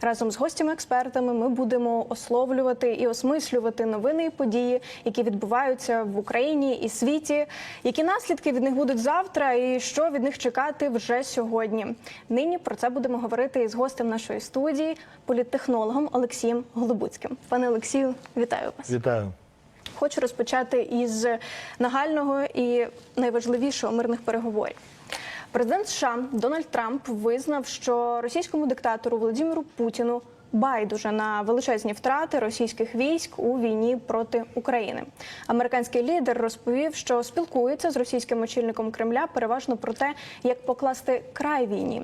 Разом з гостями-експертами ми будемо ословлювати і осмислювати новини і події, які відбуваються в Україні і світі, які наслідки від них будуть завтра, і що від них чекати вже сьогодні. Нині про це будемо говорити із гостем нашої студії, політтехнологом Олексієм Голобуцьким. Пане Олексію, вітаю вас. Вітаю. Хочу розпочати із нагального і найважливішого мирних переговорів. Президент США Дональд Трамп визнав, що російському диктатору Володимиру Путіну байдуже на величезні втрати російських військ у війні проти України. Американський лідер розповів, що спілкується з російським очільником Кремля переважно про те, як покласти край війні.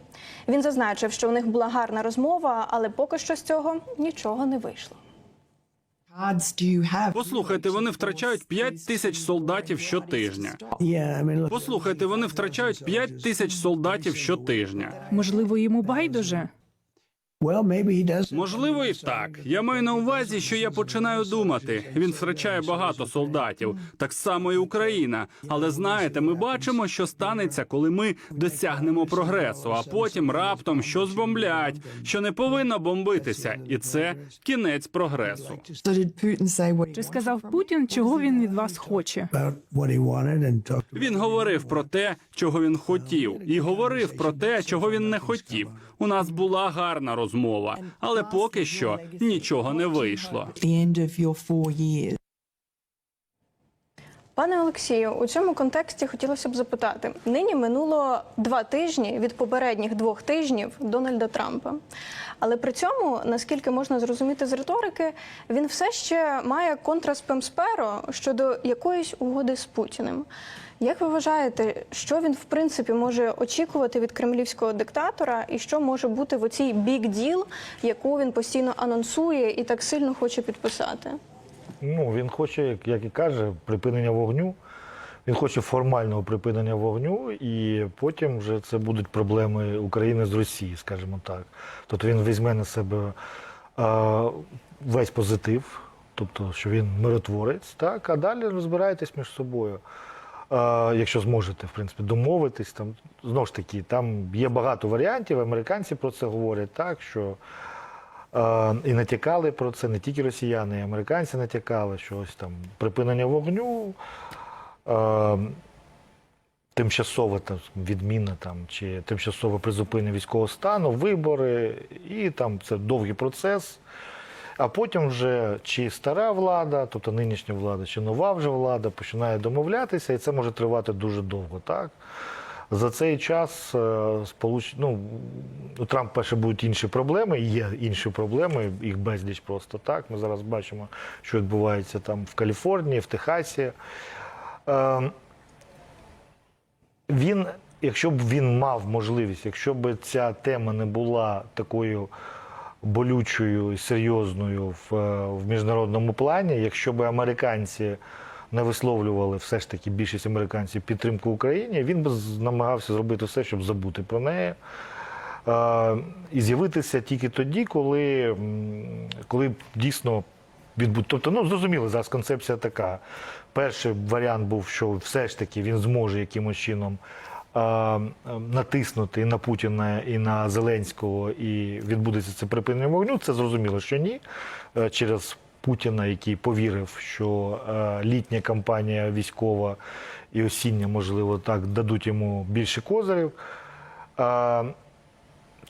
Він зазначив, що у них була гарна розмова, але поки що з цього нічого не вийшло. Послухайте, вони втрачають 5 тисяч солдатів щотижня. Послухайте, вони втрачають 5 тисяч солдатів щотижня. Можливо, йому байдуже. Можливо, і так. Я маю на увазі, що я починаю думати. Він втрачає багато солдатів, так само і Україна. Але знаєте, ми бачимо, що станеться, коли ми досягнемо прогресу, а потім раптом що збомблять, що не повинно бомбитися, і це кінець прогресу. Чи сказав Путін, чого він від вас хоче? Він говорив про те, чого він хотів, і говорив про те, чого він не хотів. У нас була гарна розмова, але поки що нічого не вийшло. Пане Олексію, у цьому контексті хотілося б запитати: нині минуло два тижні від попередніх двох тижнів Дональда Трампа. Але при цьому, наскільки можна зрозуміти з риторики, він все ще має контраспемсперо щодо якоїсь угоди з Путіним. Як ви вважаєте, що він в принципі може очікувати від кремлівського диктатора, і що може бути в оцій бік діл, яку він постійно анонсує і так сильно хоче підписати? Ну, він хоче, як, і каже, припинення вогню. Він хоче формального припинення вогню, і потім вже це будуть проблеми України з Росії, скажімо так. Тобто він візьме на себе а, весь позитив, тобто, що він миротворець, так, а далі розбирайтесь між собою. Якщо зможете, в принципі, домовитись, там знову ж таки, там є багато варіантів. Американці про це говорять так, що І натякали про це не тільки росіяни, і американці натякали, що ось там припинення вогню, тимчасова там, відміна там, чи тимчасове призупинення військового стану, вибори, і там це довгий процес. А потім вже чи стара влада, тобто нинішня влада, чи нова вже влада починає домовлятися, і це може тривати дуже довго. Так? За цей час е, сполуч... ну, у Трампа перше будуть інші проблеми, є інші проблеми, їх безліч просто так. Ми зараз бачимо, що відбувається там в Каліфорнії, в Техасі. Е, він, якщо б він мав можливість, якщо б ця тема не була такою болючою і серйозною в, е, в міжнародному плані, якщо б американці не висловлювали все ж таки більшість американців підтримку Україні, він би намагався зробити все, щоб забути про неї. Е, і з'явитися тільки тоді, коли, коли дійсно відбудуть. Тобто, ну зрозуміло, зараз концепція така. Перший варіант був, що все ж таки він зможе якимось чином натиснути на Путіна, і на Зеленського, і відбудеться це припинення вогню. Це зрозуміло, що ні. Е, Через Путіна, який повірив, що е, літня кампанія військова і осіння, можливо, так дадуть йому більше козирів.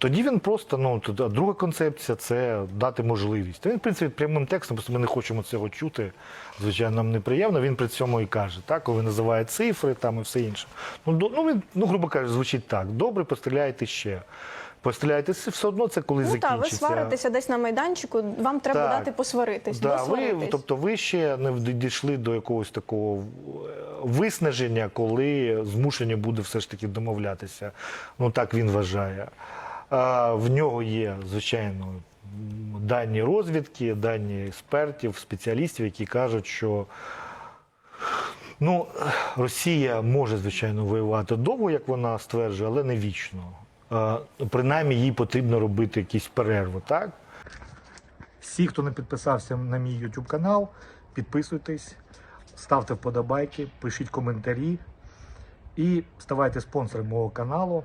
Тоді він просто, ну, друга концепція це дати можливість. Та Він, в принципі, прямим текстом, просто ми не хочемо цього чути. Звичайно, нам неприємно. Він при цьому і каже, так, коли називає цифри там і все інше. Ну, до, ну, він, ну, грубо кажучи, звучить так: добре, постріляйте ще. Постріляйте все одно це коли Ну так, ви сваритеся десь на майданчику. Вам треба Так. дати посваритись. Да, ви, тобто ви ще не дійшли до якогось такого е, виснаження, коли змушені буде все ж таки домовлятися. Ну так він вважає. В нього є, звичайно, дані розвідки, дані експертів, спеціалістів, які кажуть, що ну, Росія може, звичайно, воювати довго, як вона стверджує, але не вічно. Принаймні їй потрібно робити якісь перерви, так? Всі, хто не підписався на мій YouTube канал, підписуйтесь, ставте вподобайки, пишіть коментарі і ставайте спонсором мого каналу.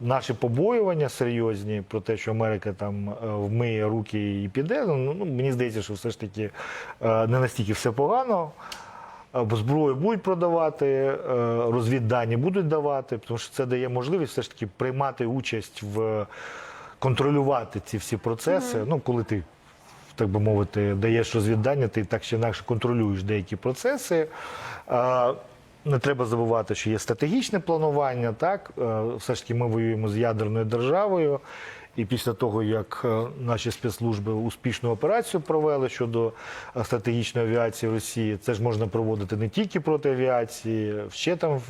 наші побоювання серйозні про те, що Америка там е, вмиє руки і піде. Ну, ну, мені здається, що все ж таки е, не настільки все погано. Е, зброю будуть продавати, розвіддані будуть давати, тому що це дає можливість все ж таки приймати участь в контролювати ці всі процеси. Ну, коли ти, так би мовити, даєш розвіддання, ти так чи інакше контролюєш деякі процеси. Не треба забувати, що є стратегічне планування. Так, Е, все ж таки ми воюємо з ядерною державою. І після того, як е, наші спецслужби успішну операцію провели щодо е, стратегічної авіації Росії, це ж можна проводити не тільки проти авіації, ще там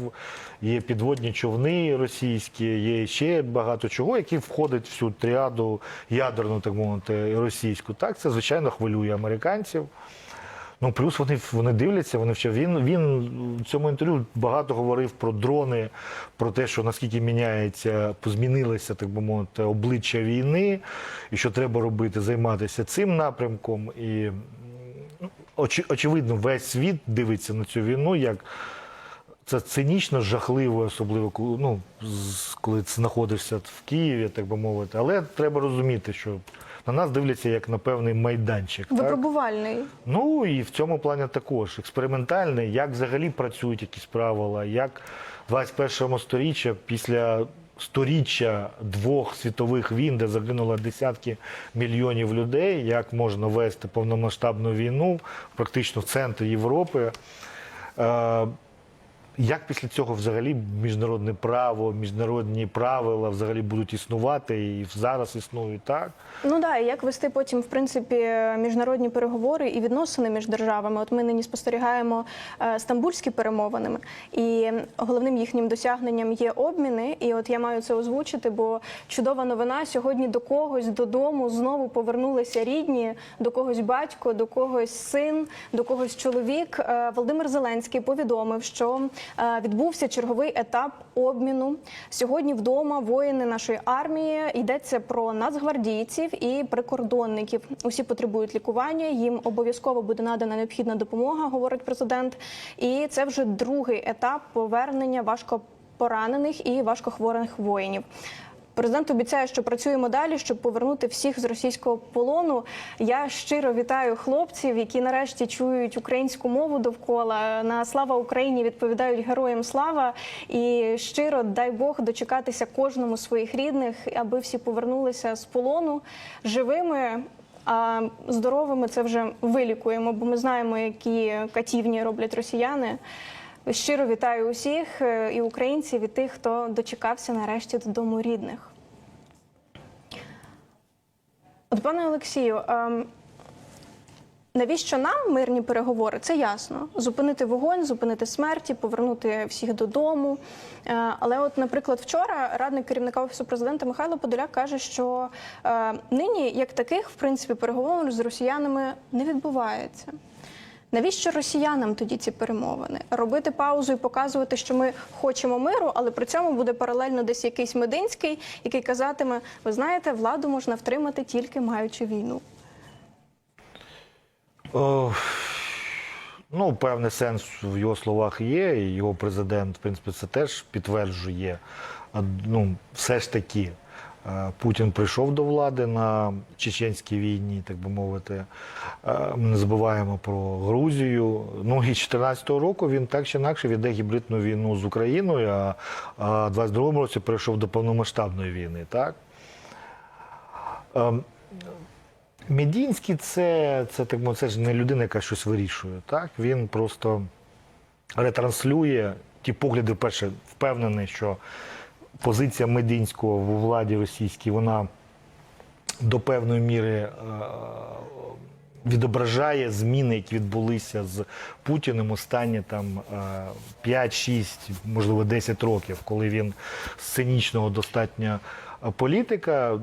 є підводні човни російські, є ще багато чого, які входить в цю тріаду ядерну, так мовити, російську. Так, це звичайно хвилює американців. Ну, плюс вони, вони дивляться, вони вчать. Він, він в цьому інтерв'ю багато говорив про дрони, про те, що наскільки міняється, змінилося, так би мовити, обличчя війни, і що треба робити, займатися цим напрямком. І м, очі, очевидно, весь світ дивиться на цю війну як. Це цинічно, жахливо, особливо ну, коли знаходишся в Києві, так би мовити. Але треба розуміти, що на нас дивляться як на певний майданчик. так? Випробувальний. Ну і в цьому плані також експериментальний, як взагалі працюють якісь правила, як в 21 сторіччя після сторіччя двох світових війн, де загинуло десятки мільйонів людей, як можна вести повномасштабну війну практично в центрі Європи. Як після цього взагалі міжнародне право, міжнародні правила взагалі будуть існувати і зараз існують так? Ну да, і як вести потім, в принципі, міжнародні переговори і відносини між державами. От ми нині спостерігаємо е, стамбульські перемовини, і головним їхнім досягненням є обміни. І от я маю це озвучити, бо чудова новина сьогодні до когось додому знову повернулися рідні, до когось батько, до когось син, до когось чоловік. Е, Володимир Зеленський повідомив, що відбувся черговий етап обміну. Сьогодні вдома воїни нашої армії йдеться про нацгвардійців і прикордонників. Усі потребують лікування. Їм обов'язково буде надана необхідна допомога, говорить президент. І це вже другий етап повернення важко. Поранених і важкохворих воїнів. Президент обіцяє, що працюємо далі, щоб повернути всіх з російського полону. Я щиро вітаю хлопців, які нарешті чують українську мову довкола. На слава Україні відповідають героям слава. І щиро дай Бог дочекатися кожному своїх рідних, аби всі повернулися з полону живими. А здоровими це вже вилікуємо, бо ми знаємо, які катівні роблять росіяни. Щиро вітаю усіх е, і українців, і тих, хто дочекався нарешті додому рідних. От, пане Олексію, ем, навіщо нам мирні переговори? Це ясно. Зупинити вогонь, зупинити смерті, повернути всіх додому. Е, Але, от, наприклад, вчора радник керівника офісу президента Михайло Подоляк каже, що е, нині як таких, в принципі, переговорів з росіянами не відбувається. Навіщо росіянам тоді ці перемовини? Робити паузу і показувати, що ми хочемо миру, але при цьому буде паралельно десь якийсь мединський, який казатиме: ви знаєте, владу можна втримати тільки маючи війну. О, ну, певний сенс в його словах є, і його президент, в принципі, це теж підтверджує. Ну, все ж таки, Путін прийшов до влади на чеченській війні, так би мовити. Е, Ми не забуваємо про Грузію. Ну і 2014 року він так чи інакше веде гібридну війну з Україною, а в 22-му році перейшов до повномасштабної війни. Так? Ем, Медінський це, це, так це ж не людина, яка щось вирішує. Так? Він просто ретранслює ті погляди, перше, впевнений, що позиція Мединського у владі російській, вона до певної міри е, відображає зміни, які відбулися з Путіним останні там е, 5-6, можливо, 10 років, коли він з цинічного достатньо політика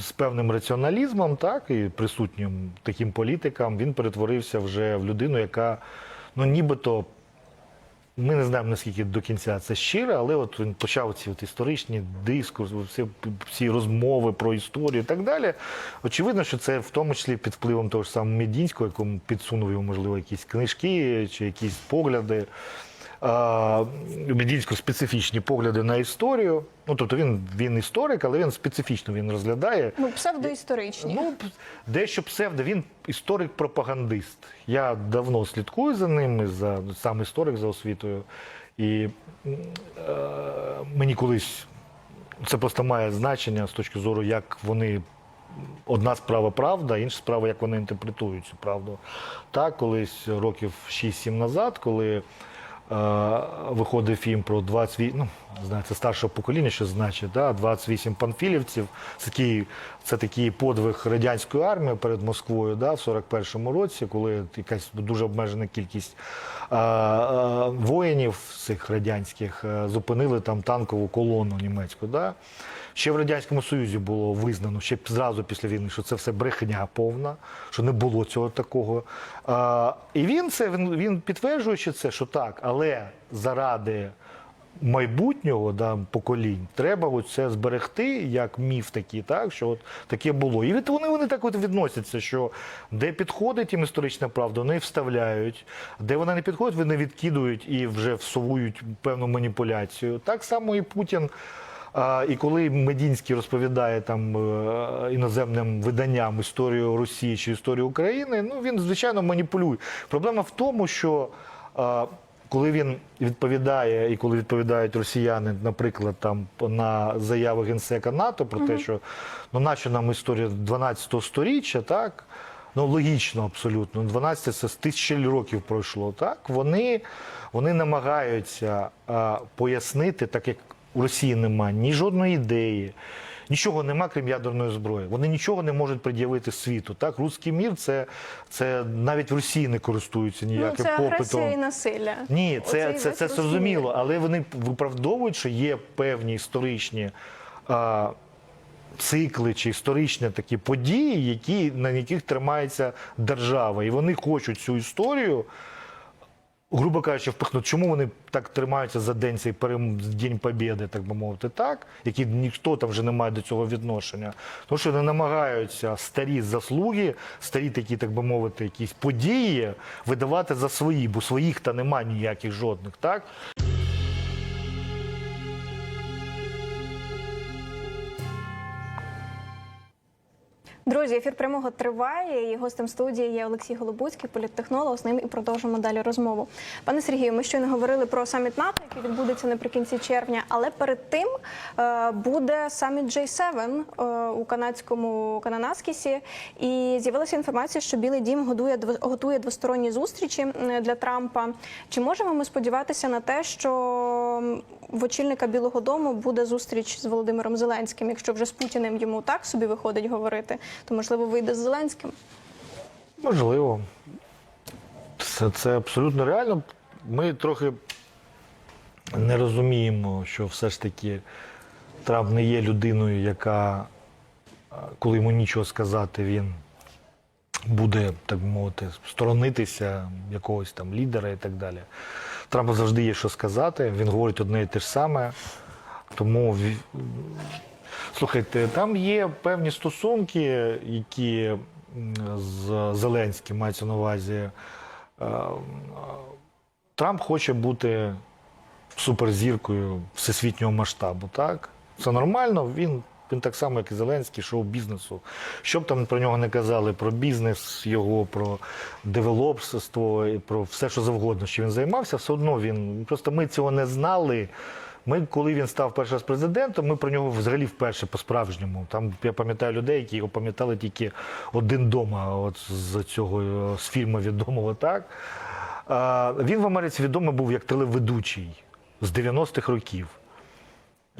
з певним раціоналізмом, так і присутнім таким політикам, він перетворився вже в людину, яка ну нібито. Ми не знаємо наскільки до кінця це щиро, але от він почав ці от історичні дискурс, всі, всі розмови про історію і так далі. Очевидно, що це в тому числі під впливом того ж самого Медінського, якому підсунув йому, можливо, якісь книжки чи якісь погляди. А, Медінського специфічні погляди на історію. Ну, тобто він, він історик, але він специфічно він розглядає. Ну, псевдоісторичні. Ну, дещо псевдо, він історик-пропагандист. Я давно слідкую за ним, за сам історик за освітою. І е, мені колись це просто має значення з точки зору, як вони. Одна справа правда, інша справа, як вони інтерпретують цю правду. Так, колись років 6-7 назад, коли е, виходив фільм про 28, ну, знаєте, старшого покоління, що значить, да, 28 панфілівців. Це такий, це такий подвиг радянської армії перед Москвою да, в 41-му році, коли якась дуже обмежена кількість е, е, воїнів цих радянських е, зупинили там танкову колону німецьку. Да. Ще в Радянському Союзі було визнано, ще зразу після війни, що це все брехня повна, що не було цього такого. А, і він це він, він підтверджуючи це, що так, але заради майбутнього да, поколінь треба от це зберегти як міф такий, так що от таке було. І від вони, вони так от відносяться, що де підходить їм історична правда, вони вставляють, де вона не підходить, вони відкидують і вже всовують певну маніпуляцію. Так само і Путін. І коли Медінський розповідає там е, іноземним виданням історію Росії чи історію України, ну він звичайно маніпулює. Проблема в тому, що коли він відповідає, і коли відповідають росіяни, наприклад, там на заяви генсека НАТО про те, що ну нащо нам історія 12 сторіччя, так. Ну, логічно, абсолютно. 12 це з тисячі років пройшло. Так вони, вони намагаються а, пояснити, так як у Росії немає ні жодної ідеї, нічого нема, крім ядерної зброї. Вони нічого не можуть пред'явити світу. Так, руський мір це, це навіть в Росії не користуються Ну, ніяким це агресія попитом. і насилля. Ні, це, Оцей це, це зрозуміло, але вони виправдовують, що є певні історичні а, цикли чи історичні такі події, які, на яких тримається держава. І вони хочуть цю історію. Грубо кажучи, впихнути, чому вони так тримаються за день цей перем... День Побєди, так би мовити, так, які ніхто там вже не має до цього відношення. Тому що вони намагаються старі заслуги, старі такі, так би мовити, якісь події видавати за свої, бо своїх та немає ніяких жодних, так? Друзі, ефір прямого триває. І гостем студії є Олексій Голобуцький, політтехнолог. З ним і продовжимо далі розмову. Пане Сергію, ми щойно говорили про саміт НАТО, який відбудеться наприкінці червня. Але перед тим е, буде саміт J7 е, у канадському Кананаскісі. І з'явилася інформація, що Білий Дім годує готує двосторонні зустрічі для Трампа. Чи можемо ми сподіватися на те, що в очільника Білого Дому буде зустріч з Володимиром Зеленським? Якщо вже з Путіним йому так собі виходить говорити, то можливо вийде з Зеленським. Можливо. Це, це абсолютно реально. Ми трохи не розуміємо, що все ж таки Трамп не є людиною, яка, коли йому нічого сказати, він буде, так би мовити, сторонитися якогось там лідера і так далі. Трампу завжди є що сказати, він говорить одне і те ж саме. Тому Слухайте, там є певні стосунки, які з Зеленським мається на увазі. Е, Трамп хоче бути суперзіркою всесвітнього масштабу, так? Це нормально, він, він так само, як і Зеленський, шоу-бізнесу. Що б там про нього не казали, про бізнес його, про девелопство, і про все, що завгодно, що він займався, все одно він. Просто ми цього не знали. Ми, коли він став перший раз президентом, ми про нього взагалі вперше по-справжньому. Там я пам'ятаю людей, які його пам'ятали тільки один дома, от з цього з фільму відомого, так. Він в Америці відомий був як телеведучий з 90-х років.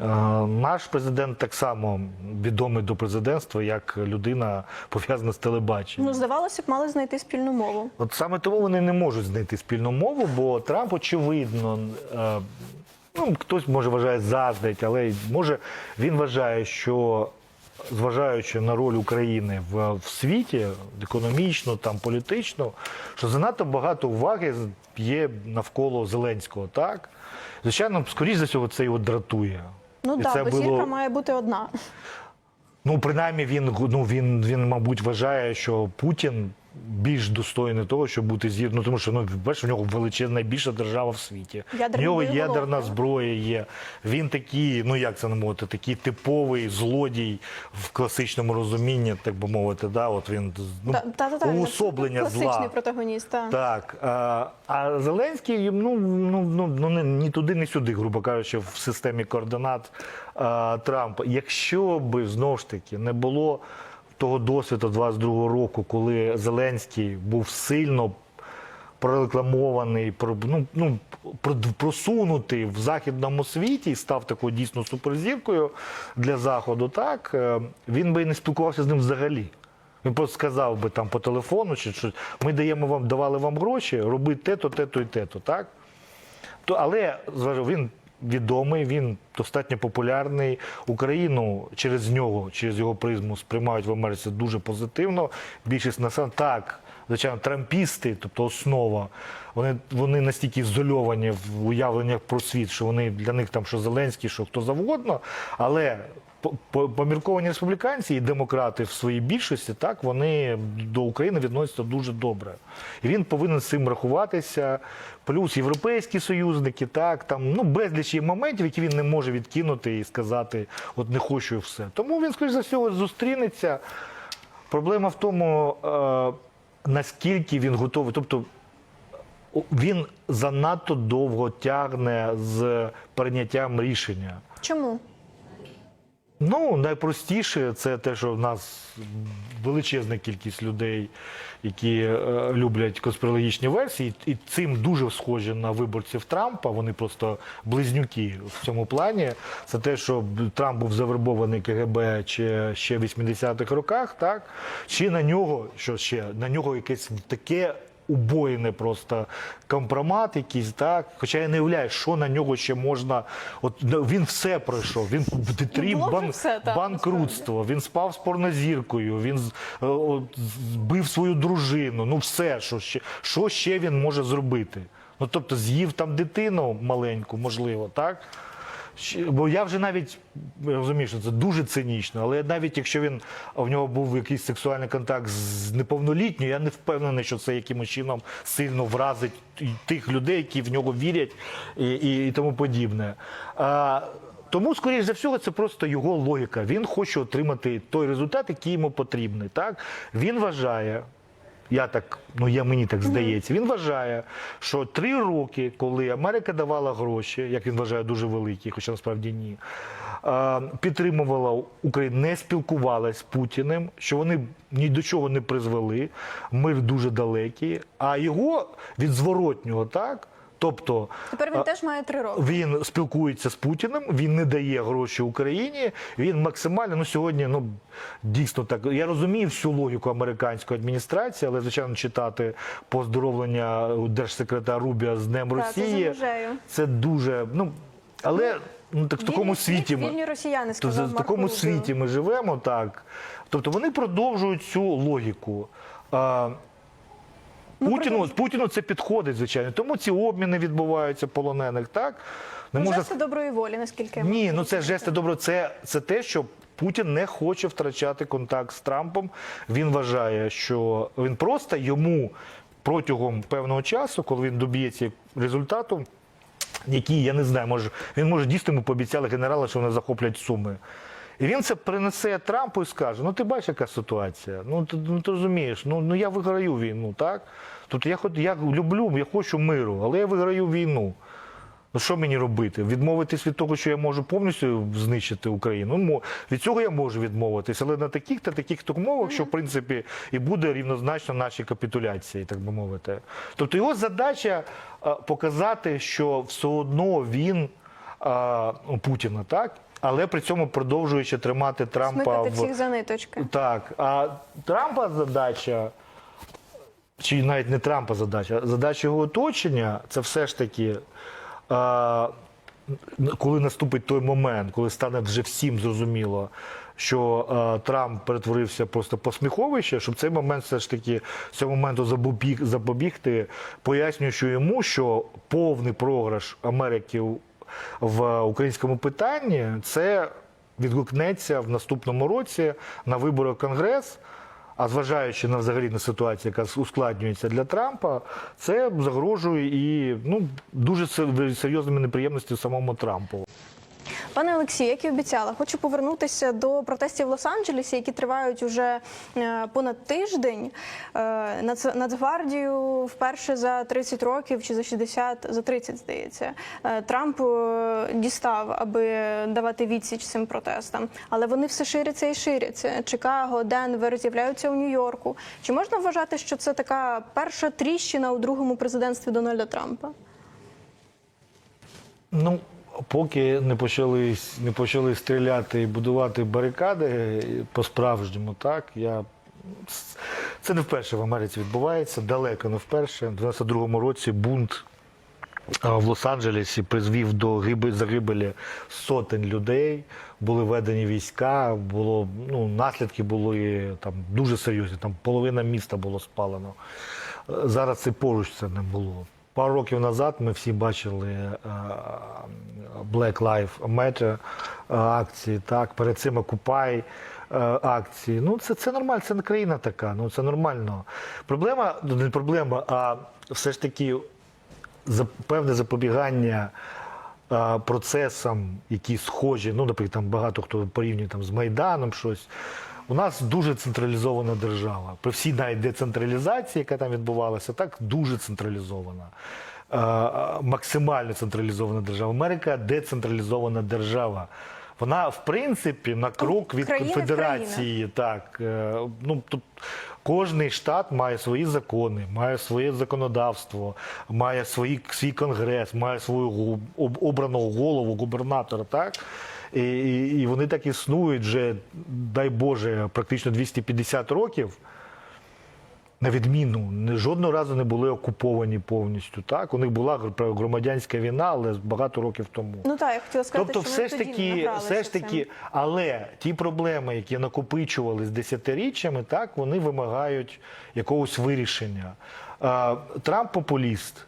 А, Наш президент так само відомий до президентства як людина пов'язана з телебаченням. Ну здавалося б, мали знайти спільну мову. От саме тому вони не можуть знайти спільну мову, бо Трамп, очевидно, е, ну, хтось може вважає заздрить, але може він вважає, що зважаючи на роль України в, в світі, економічно, там політично, що занадто багато уваги є навколо Зеленського. Так, звичайно, скоріш за всього, це його дратує. Ну І так, бо було- зірка має бути одна. Ну, принаймні, він ну він, він, мабуть, вважає, що Путін більш достойний того, щоб бути зір. Ну тому що ну бачиш, у нього величезна найбільша держава в світі. Ядерний в нього ядерна зброя є. Він такий, ну як це не мовити, такий типовий злодій в класичному розумінні, так би мовити. Да, от він ну, Та- та-та-та, він уособлення класичний зла. протагоніст. та. Так, а, а Зеленський ну, ну, ну, ну ні, ні туди, ні сюди, грубо кажучи, в системі координат а, Трампа. Якщо би знову ж таки не було того досвіду 22-го року, коли Зеленський був сильно прорекламований, про- ну, ну, просунутий в західному світі і став такою дійсно суперзіркою для заходу, так е, він би і не спілкувався з ним взагалі. Він просто сказав би там по телефону, чи що ми даємо вам, давали вам гроші, робити те-то, те-то і те-то, так? То, але зважаю, він відомий, він достатньо популярний. Україну через нього, через його призму сприймають в Америці дуже позитивно. Більшість насам так. Звичайно, трампісти, тобто основа, вони, вони настільки ізольовані в уявленнях про світ, що вони для них там що Зеленський, що хто завгодно. Але помірковані республіканці і демократи в своїй більшості, так вони до України відносяться дуже добре. І він повинен з цим рахуватися. Плюс європейські союзники, так там ну безліч є моментів, які він не може відкинути і сказати, от не хочу все. Тому він, скоріш за всього, зустрінеться. Проблема в тому, е, наскільки він готовий. Тобто він занадто довго тягне з прийняттям рішення. Чому? Ну, найпростіше це те, що в нас величезна кількість людей, які е, люблять конспірологічні версії, і цим дуже схожі на виборців Трампа. Вони просто близнюки в цьому плані. Це те, що Трамп був завербований КГБ чи ще в 80-х роках, так? Чи на нього, що ще, на нього якесь таке убойне просто компромат якийсь, так. Хоча я не уявляю, що на нього ще можна. От ну, він все пройшов. Він три бан... все, так, банкрутство, він спав з порнозіркою, він е, от, збив свою дружину. Ну все, що ще, що ще він може зробити? Ну тобто з'їв там дитину маленьку, можливо, так? Бо я вже навіть розумію, що це дуже цинічно, але навіть якщо він в нього був якийсь сексуальний контакт з неповнолітньою, я не впевнений, що це якимось чином сильно вразить тих людей, які в нього вірять і, і, і тому подібне. А, тому, скоріш за всього, це просто його логіка. Він хоче отримати той результат, який йому потрібний. Так? Він вважає, я так, ну я мені так здається. Він вважає, що три роки, коли Америка давала гроші, як він вважає, дуже великі, хоча насправді ні. Підтримувала Україну, не спілкувалася з Путіним, що вони ні до чого не призвели. Мир дуже далекий. А його від зворотнього, так? Тобто Тепер він теж має три роки. він спілкується з Путіним, він не дає гроші Україні. Він максимально ну сьогодні, ну дійсно так. Я розумію всю логіку американської адміністрації, але звичайно читати поздоровлення держсекретаря Рубія з Днем Так, Росії. це це дуже ну але ну так в такому Вільний світі ми вільні росіяни сказав в такому Рубіо. світі ми живемо так. Тобто вони продовжують цю логіку. А, Ну, Путіну, Путіну це підходить, звичайно. Тому ці обміни відбуваються полонених, так? Не Ну, можна жести доброї волі, наскільки ні, ну це жести добро. Це, це те, що Путін не хоче втрачати контакт з Трампом. Він вважає, що він просто йому протягом певного часу, коли він доб'ється результату, який, я не знаю, може, він може дійсно йому пообіцяли генерали, що вони захоплять суми. І він це принесе Трампу і скаже: ну ти бачиш, яка ситуація? Ну ти, ну, ти розумієш, ну, ну я виграю війну, так? Тобто я, хот- я люблю, я хочу миру, але я виграю війну. Ну що мені робити? Відмовитись від того, що я можу повністю знищити Україну? Ну, від цього я можу відмовитись, але на таких та таких умовах, що в принципі і буде рівнозначно нашій капітуляції, так би мовити. Тобто його задача показати, що все одно він Путіна, так? Але при цьому продовжуючи тримати Трампа Смикати в всіх за ниточки. так. А Трампа задача, чи навіть не Трампа задача, а задача його оточення це все ж таки е, коли наступить той момент, коли стане вже всім зрозуміло, що е, Трамп перетворився просто посміховище, щоб цей момент все ж таки цього моменту запобіг, запобігти, пояснюючи йому, що повний програш Америки в українському питанні це відгукнеться в наступному році на вибори Конгрес. А зважаючи на взагалі на ситуацію, яка ускладнюється для Трампа, це загрожує і ну дуже серйозними неприємностями самому Трампу. Пане Олексію, як і обіцяла, хочу повернутися до протестів в Лос-Анджелесі, які тривають уже е, понад тиждень. Е, Нацгвардію вперше за 30 років чи за 60, за 30, здається. е, Трамп дістав, аби давати відсіч цим протестам. Але вони все ширяться і ширяться. Чикаго, Денвер з'являються у Нью-Йорку. Чи можна вважати, що це така перша тріщина у другому президентстві Дональда Трампа? Ну, поки не почали, не почали стріляти і будувати барикади по-справжньому, так я. Це не вперше в Америці відбувається, далеко не вперше. У 92-му році бунт в Лос-Анджелесі призвів до загибелі сотень людей, були введені війська, було, ну, наслідки були там, дуже серйозні, там половина міста було спалено. Е, Зараз це поруч це не було. Пару років назад ми всі бачили е, Black Lives Matter е, акції, так, перед цим Occupy е, акції. Ну, це, це нормально, це не країна така, ну це нормально. Проблема, ну, не проблема, а все ж таки певне запобігання процесам, які схожі, ну, наприклад, там багато хто порівнює там з Майданом щось. У нас дуже централізована держава. При всій навіть децентралізації, яка там відбувалася, так дуже централізована. Максимально централізована держава. Америка децентралізована держава. Вона, в принципі, на крок від країна в конфедерації. Так, е, ну тут кожний штат має свої закони, має своє законодавство, має свої, свій конгрес, має свою обраного голову, губернатора. Так? І, і, і вони так існують вже, дай Боже, практично 250 років. На відміну, не- жодного разу не були окуповані повністю. Так, у них була гр- громадянська війна, але багато років тому. Ну так, я хотіла сказати, Тобто, що все ж таки, все ж таки, але ті проблеми, які накопичувались десятиріччями, так вони вимагають якогось вирішення. Трамп популіст.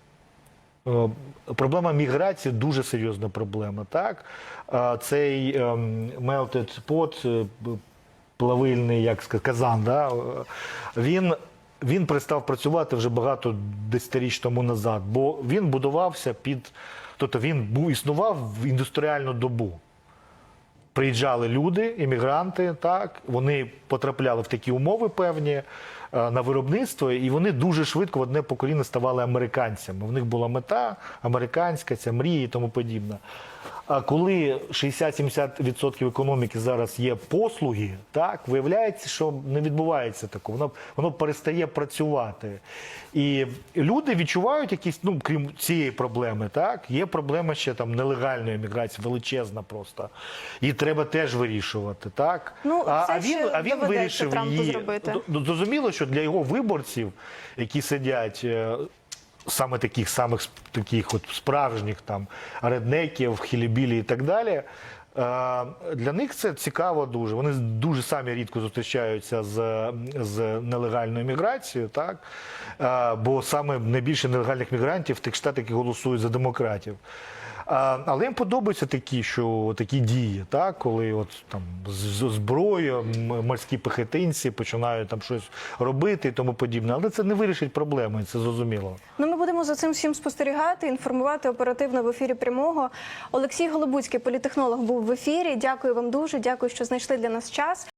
Е, Проблема міграції дуже серйозна проблема. Так? Цей ем, melted pot, е, плавильний, як казан, да? е, він, він перестав працювати вже багато десятиріч тому назад, бо він будувався під. Тобто він був існував в індустріальну добу. Приїжджали люди, іммігранти, так вони потрапляли в такі умови певні на виробництво, і вони дуже швидко в одне покоління ставали американцями. В них була мета американська, ця мрія і тому подібне. А коли 60-70% економіки зараз є послуги, так виявляється, що не відбувається такого. Воно воно перестає працювати. І люди відчувають якісь, ну крім цієї проблеми, так є проблема ще там нелегальної міграції, величезна просто. І треба теж вирішувати. Так Ну, а, а він, а він вирішив Трампу її. Зрозуміло, що для його виборців, які сидять. е, Саме таких самих таких от справжніх там реднеків, хілібілі і так далі. е, Для них це цікаво дуже. Вони дуже самі рідко зустрічаються з, з нелегальною міграцією, так? Е, Бо саме найбільше нелегальних мігрантів в тих штатах, які голосують за демократів. Але їм подобаються такі, що такі дії, так, коли от там з зброєю морські пехотинці починають там щось робити і тому подібне. Але це не вирішить проблеми, це зрозуміло. Ну, ми будемо за цим всім спостерігати, інформувати оперативно в ефірі прямого. Олексій Голобуцький, політехнолог, був в ефірі. Дякую вам дуже. Дякую, що знайшли для нас час.